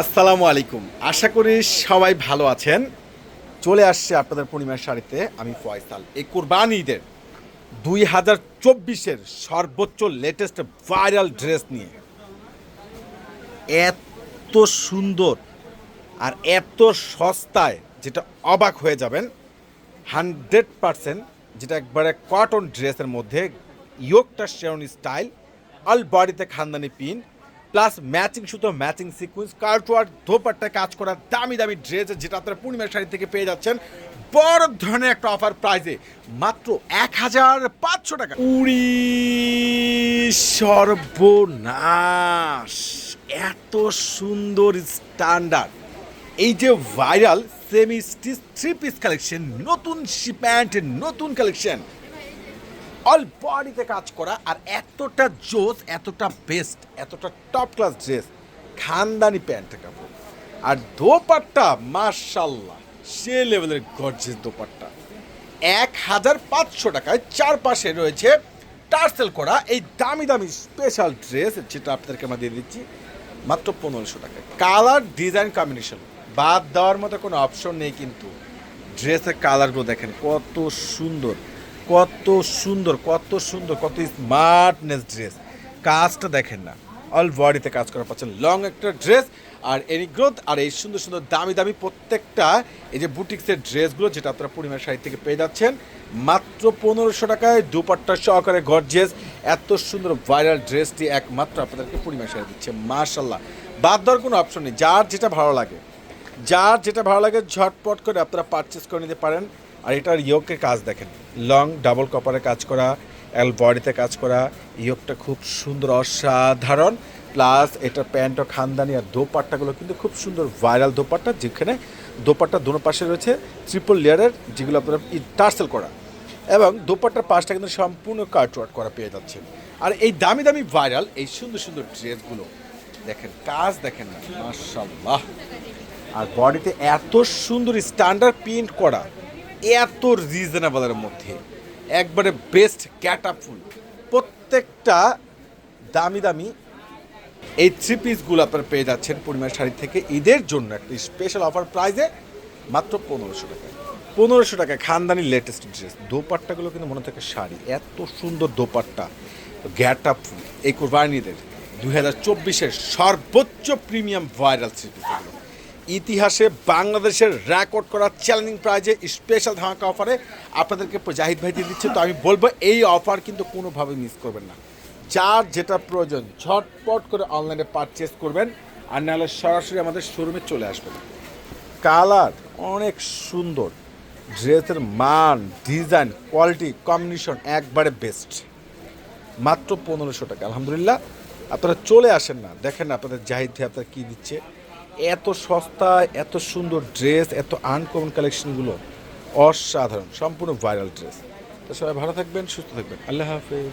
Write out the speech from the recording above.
আসসালামু আলাইকুম। আশা করি সবাই ভালো আছেন। চলে আসছে আপনাদের পূর্ণিমার শাড়িতে আমি ফয়সাল। এই কোরবানি ঈদের দুই হাজার চব্বিশের সর্বোচ্চ লেটেস্ট ভাইরাল ড্রেস নিয়ে। এত সুন্দর আর এত সস্তায় যেটা অবাক হয়ে যাবেন, হান্ড্রেড পারসেন্ট যেটা একবারে কটন ড্রেসের মধ্যে ইয়োকটা শেরনি স্টাইল অল বডিতে খানদানি পিন প্লাস ম্যাচিং সুতো ম্যাচিং সিকুয়েন্স কার্টওয়ার ধোপাট্টা কাজ করা দামি দামি ড্রেস যেটা আপনারা পূর্ণিমার শাড়ি থেকে পেয়ে যাচ্ছেন। বড় ধরনের একটা অফার প্রাইজে মাত্র এক হাজার পাঁচশো টাকা। উড়ি সর্বনাশ এত সুন্দর স্ট্যান্ডার্ড এই যে viral semi stitch three piece collection নতুন প্যান্ট নতুন কালেকশন অল বডিতে কাজ করা আর এতটা জোস এতটা বেস্ট এতটা টপ ক্লাস ড্রেস খানদানি প্যান্টের কাপড়। আর দোপাট্টা মার্শাল্লাহ সে লেভেলের গর্জেস দোপাট্টা। এক হাজার পাঁচশো টাকায় চারপাশে রয়েছে টার্সেল করা এই দামি দামি স্পেশাল ড্রেস যেটা আপনাদেরকে আমরা দিয়ে দিচ্ছি, মাত্র পনেরোশো টাকায়। কালার ডিজাইন কম্বিনেশন বাদ দেওয়ার মতো কোনো অপশন নেই কিন্তু। ড্রেসের কালারগুলো দেখেন কত সুন্দর। কত সুন্দর কত সুন্দর, কত স্মার্টনেস ড্রেস কাজটা দেখেন না। অল বডিতে কাজ করা পাচ্ছেন। লং একটা ড্রেস আর এনি গ্রোথ আর এই সুন্দর সুন্দর, দামি দামি প্রত্যেকটা এই যে বুটিক্সের ড্রেসগুলো যেটা আপনারা পরিমাণ শাড়ি থেকে পেয়ে যাচ্ছেন, মাত্র পনেরোশো টাকায় দুপাট্টা সহকারে গর্জেস এত সুন্দর ভাইরাল ড্রেসটি একমাত্র আপনাদেরকে পরিমাণ শাড়ি দিচ্ছে। মার্শাল্লাহ বাদ দেওয়ার কোনো অপশন নেই। যার যেটা ভালো লাগে, যার যেটা ভালো লাগে ঝটপট করে আপনারা পারচেস করে নিতে পারেন। আর এটার ইয়োকের কাজ দেখেন। লং, ডাবল কপারে কাজ করা এল বডিতে কাজ করা, ইয়োকটা খুব সুন্দর, অসাধারণ। প্লাস এটার প্যান্ট ও খানদানি আর দোপাট্টাগুলো কিন্তু খুব সুন্দর ভাইরাল দোপাট্টা, যেখানে দোপাট্টা দোনো পাশে রয়েছে ট্রিপল লেয়ারের যেগুলো আপনার টার্সেল করা। এবং দোপাট্টার পাশটা কিন্তু সম্পূর্ণ কাটওয়ার্ট করা পেয়ে যাচ্ছেন। আর এই দামি দামি ভাইরাল, এই সুন্দর সুন্দর ড্রেসগুলো, দেখেন, কাজ দেখেন না মাশাল্লাহ আর বডিতে এত সুন্দর স্ট্যান্ডার্ড প্রিন্ট করা। এত রিজনেবলের মধ্যে। একবারে বেস্ট ক্যাটাফুল প্রত্যেকটা দামি দামি এই থ্রি পিসগুলো আপনারা পেয়ে যাচ্ছেন পরিমাণ শাড়ি থেকে। ঈদের জন্য একটা স্পেশাল অফার প্রাইজে মাত্র পনেরোশো টাকা। পনেরোশো টাকা খানদানি লেটেস্ট ড্রেস দোপাট্টাগুলো কিন্তু মনে থাকে শাড়ি। এত সুন্দর দোপাট্টা। গ্যাট আপ এই কোরবানিদের দুই হাজার চব্বিশের সর্বোচ্চ প্রিমিয়াম ভাইরাল থ্রি পিসগুলো ইতিহাসে বাংলাদেশের রেকর্ড করা চ্যালেঞ্জিং প্রাইজে স্পেশাল ধামাকা অফারে আপনাদেরকে জাহিদ ভাই দিয়ে দিচ্ছে। তো আমি বলব, এই অফার কিন্তু কোনোভাবে মিস করবেন না। যার যেটা প্রয়োজন, ঝটপট করে অনলাইনে পারচেস করবেন আর নাহলে সরাসরি আমাদের শোরুমে চলে আসবেন। কালার অনেক সুন্দর, ড্রেসের মান, ডিজাইন কোয়ালিটি কম্বিনেশন একবারে বেস্ট মাত্র পনেরোশো টাকা, আলহামদুলিল্লাহ। আপনারা চলে আসেন না, দেখেন আপনাদের জাহিদ ভাই আপনারা কী দিচ্ছে। এত সস্তা, এত সুন্দর ড্রেস এত আনকমন কালেকশনগুলো অসাধারণ, সম্পূর্ণ ভাইরাল ড্রেস তো সবাই ভালো থাকবেন, সুস্থ থাকবেন। আল্লাহ হাফেজ।